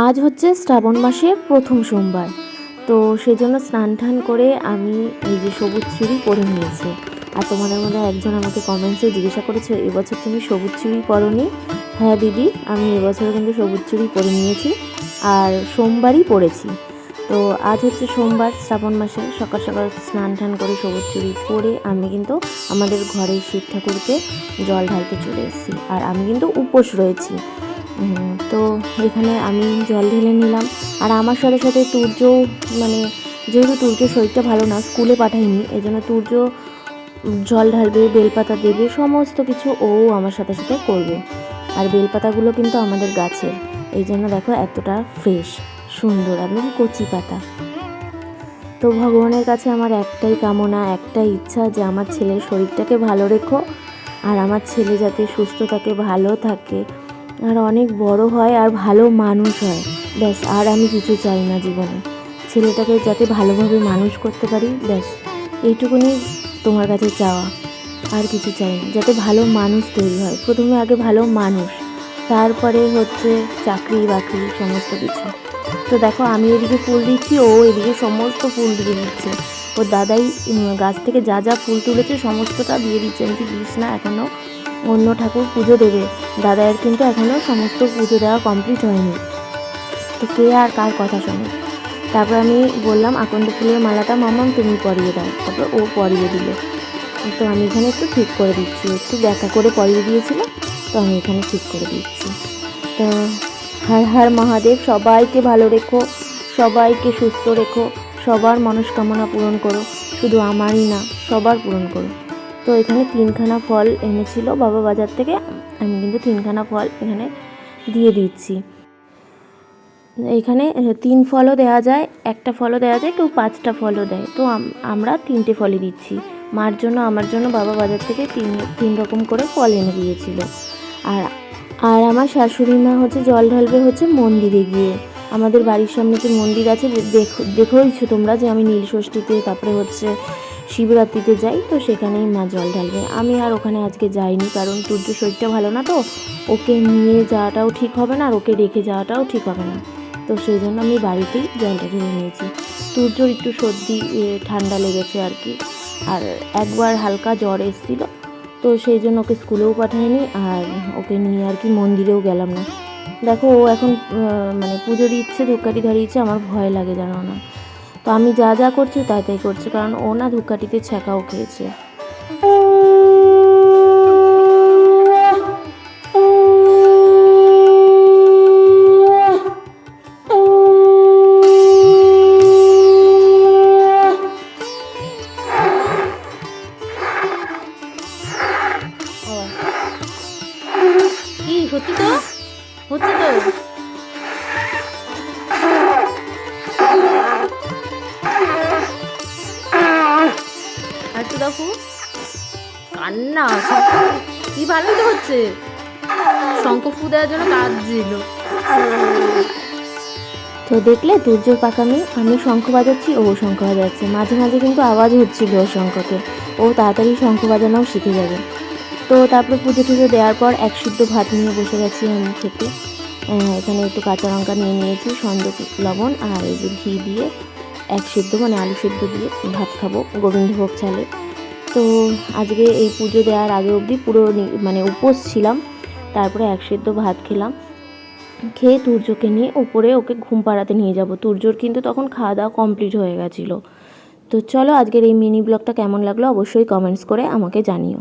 আজ হচ্ছে শ্রাবণ মাসের প্রথম সোমবার। তো সেজন্য স্নান টান করে আমি এই যে সবুজ চুড়ি পরে নিয়েছি। আর তোমাদের মধ্যে একজন আমাকে কমেন্টসে জিজ্ঞাসা করেছে, এবছর তুমি সবুজ চুড়ি পরনি? হ্যাঁ দিদি, আমি এবছর কিন্তু সবুজ চুড়ি পরে নিয়েছি আর সোমবারই পরেছি। তো আজ হচ্ছে সোমবার, শ্রাবণ মাসে সকাল সকাল স্নান টান করে সবুজ চুড়ি পরে আমি কিন্তু আমাদের ঘরের শিব ঠাকুরকে জল ঢালতে চলে এসেছি। আর আমি কিন্তু উপোস রয়েছি। তো এখানে আমি জল ঢেলে নিলাম। আর আমার সাথে সাথে তুর্য মানে যেহেতু তুর্য শরীরটা ভালো না, স্কুলে পাঠাইনি এই জন্য তুর্য জল ঢালবে, বেলপাতা দেবে, সমস্ত কিছু ও আমার সাথে সাথে করবে। আর বেলপাতাগুলো কিন্তু আমাদের গাছের। এই জন্য দেখো এতটা ফ্রেশ সুন্দর একদম কচি পাতা। তো ভগবানের কাছে আমার একটাই কামনা, একটাই ইচ্ছা যে আমার ছেলের শরীরটাকে ভালো রেখো, আর আমার ছেলে যাতে সুস্থ থাকে, ভালো থাকে। আর অনেক বড় হয় আর ভালো মানুষ হয়। ব্যাস, আর আমি কিছু চাই না জীবনে। ছেলেটাকে যাতে ভালোভাবে মানুষ করতে পারি, ব্যাস, এইটুকুনি তোমার কাছে চাওয়া। আর কিছু চাই না, যাতে ভালো মানুষ তৈরি হয়। প্রথমে আগে ভালো মানুষ, তারপরে হচ্ছে চাকরি বাকরি, সমস্ত কিছু। তো দেখো, আমি এদিকে ফুল দিচ্ছি, ও এদিকে সমস্ত ফুল দিয়ে দিচ্ছে। ওর দাদাই গাছ থেকে যা যা ফুল তুলেছে, সমস্তটা দিয়ে দিচ্ছে। আমি দিস না এখনও অন্য ঠাকুর পুজো দেবে। দাদায়ের কিন্তু এখনও সমস্ত পুজো দেওয়া কমপ্লিট হয়নি। তো কে আর কার কথা শোনে? তারপর আমি বললাম, আকন্দ ফুলের মালাটা মামাম তুমি পরিয়ে দাও। তারপর ও পরিয়ে দিল। তো আমি এখানে একটু ঠিক করে দিচ্ছি। একটু দেখা করে পরিয়ে দিয়েছিল তো আমি এখানে ঠিক করে দিচ্ছি। তো হর হর মহাদেব, সবাইকে ভালো রেখো, সবাইকে সুস্থ রেখো, সবার মনস্কামনা পূরণ করো। শুধু আমারই না, সবার পূরণ করো। তো এখানে তিনখানা ফল এনেছিল বাবা বাজার থেকে। আমি কিন্তু তিনখানা ফল এখানে দিয়ে দিচ্ছি। এখানে তিন ফলও দেওয়া যায়, একটা ফলও দেওয়া যায়, কেউ পাঁচটা ফলও দেয়। তো আমরা তিনটে ফলই দিচ্ছি। মার জন্য, আমার জন্য বাবা বাজার থেকে তিন তিন রকম করে ফল এনে দিয়েছিল। আর আর আমার শাশুড়ি মা হচ্ছে জল ঢালবে হচ্ছে মন্দিরে গিয়ে। আমাদের বাড়ির সামনে যে মন্দির আছে দেখো, দেখোইছো তোমরা যে আমি নীল ষষ্ঠীতে, তারপরে হচ্ছে শিবরাত্রিতে যাই, তো সেখানেই মা জল ঢালবে। আমি আর ওখানে আজকে যাইনি, কারণ সূর্য শরীরটা ভালো না তো। ওকে নিয়ে যাওয়াটাও ঠিক হবে না, আর ওকে রেখে যাওয়াটাও ঠিক হবে না। তো সেই জন্য আমি বাড়িতেই জলটা ঢেলে নিয়েছি। সূর্যর একটু সর্দি ঠান্ডা লেগেছে আর কি। আর একবার হালকা জ্বর এসেছিল, তো সেই জন্য ওকে স্কুলেও পাঠাইনি, আর ওকে নিয়ে আর কি মন্দিরেও গেলাম না। দেখো, ও এখন মানে পুজো দিচ্ছে, ধূপকাঠি ধরিয়েছে, আমার ভয় লাগে জানো না। তো আমি যা যা করছি তাই তাই করছি কারণ ও না ধূপকাঠিতে ছ্যাঁকাও খেয়েছে। দেখো কান্না কি ভালোই তো হচ্ছে? শঙ্খ ফু দেওয়ার জন্য কাঁদছিল তো দেখলে দুর্যোগ পাকামি, আমি শঙ্খ বাজাচ্ছি, ও শঙ্খ বাজাচ্ছে। মাঝে মাঝে কিন্তু আওয়াজ হচ্ছিল ও শঙ্খকে। ও তাড়াতাড়ি শঙ্খ বাজানোও শিখে যাবে। তো তারপর পুজো টুজো দেওয়ার পর এক সিদ্ধ ভাত নিয়ে বসে গেছি আমি খেতে। এখানে একটু কাঁচা লঙ্কা নিয়ে নিয়েছি সন্দ লবণ আর এই যে ঘি দিয়ে এক সিদ্ধ মানে আলু সিদ্ধ দিয়ে ভাত খাব, গোবিন্দভোগ চালে। তো আজকে এই পুজো দেওয়ার আগে অবধি পুরো মানে উপোস ছিলাম। তারপরে এক সিদ্ধ ভাত খেলাম। খেয়ে তুর্যকে নিয়ে উপরে ওকে ঘুম পাড়াতে নিয়ে যাব। তুর্যর কিন্তু তখন খাওয়া দাওয়া কমপ্লিট হয়ে গেছিল। তো চলো আজকের এই মিনি ব্লগটা কেমন লাগল অবশ্যই কমেন্টস করে আমাকে জানিও।